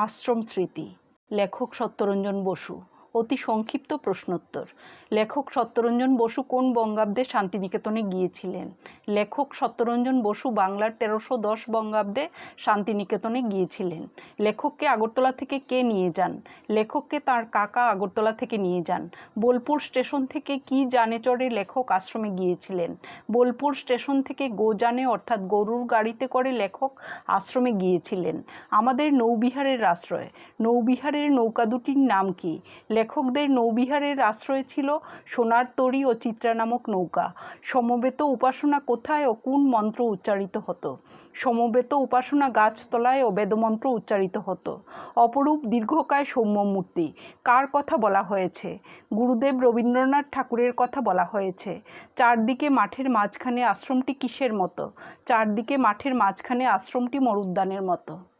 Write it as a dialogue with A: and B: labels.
A: আশ্রম স্মৃতি। লেখক সত্যরঞ্জন বসু। অতি সংক্ষিপ্ত প্রশ্নোত্তর। লেখক সত্যরঞ্জন বসু কোন বঙ্গাব্দে শান্তিনিকেতনে গিয়েছিলেন? লেখক সত্যরঞ্জন বসু বাংলার তেরোশো দশ বঙ্গাব্দে শান্তিনিকেতনে গিয়েছিলেন। লেখককে আগরতলা থেকে কে নিয়ে যান? লেখককে তার কাকা আগরতলা থেকে নিয়ে যান। বোলপুর স্টেশন থেকে কি জানে চড়ে লেখক আশ্রমে গিয়েছিলেন? বোলপুর স্টেশন থেকে গোযানে অর্থাৎ গরুর গাড়িতে করে লেখক আশ্রমে গিয়েছিলেন। আমাদের নৌবিহারের আশ্রয়। নৌবিহারের নৌকা দুটির নাম কি? লেখকদের নৌবিহারের আশ্রয় ছিল সোনার তরী ও চিত্রা নামক নৌকা। সমবেত উপাসনা কোথায় ও কোন মন্ত্র উচ্চারিত হতো? সমবেত উপাসনা গাছতলায় ও বেদমন্ত্র উচ্চারিত হতো। অপরূপ দীর্ঘকায় সৌম্যমূর্তি। কার কথা বলা হয়েছে? গুরুদেব রবীন্দ্রনাথ ঠাকুরের কথা বলা হয়েছে। চারদিকে মাঠের মাঝখানে আশ্রমটি কিসের মতো? চারদিকে মাঠের মাঝখানে আশ্রমটি মরুদ্যানের মতো।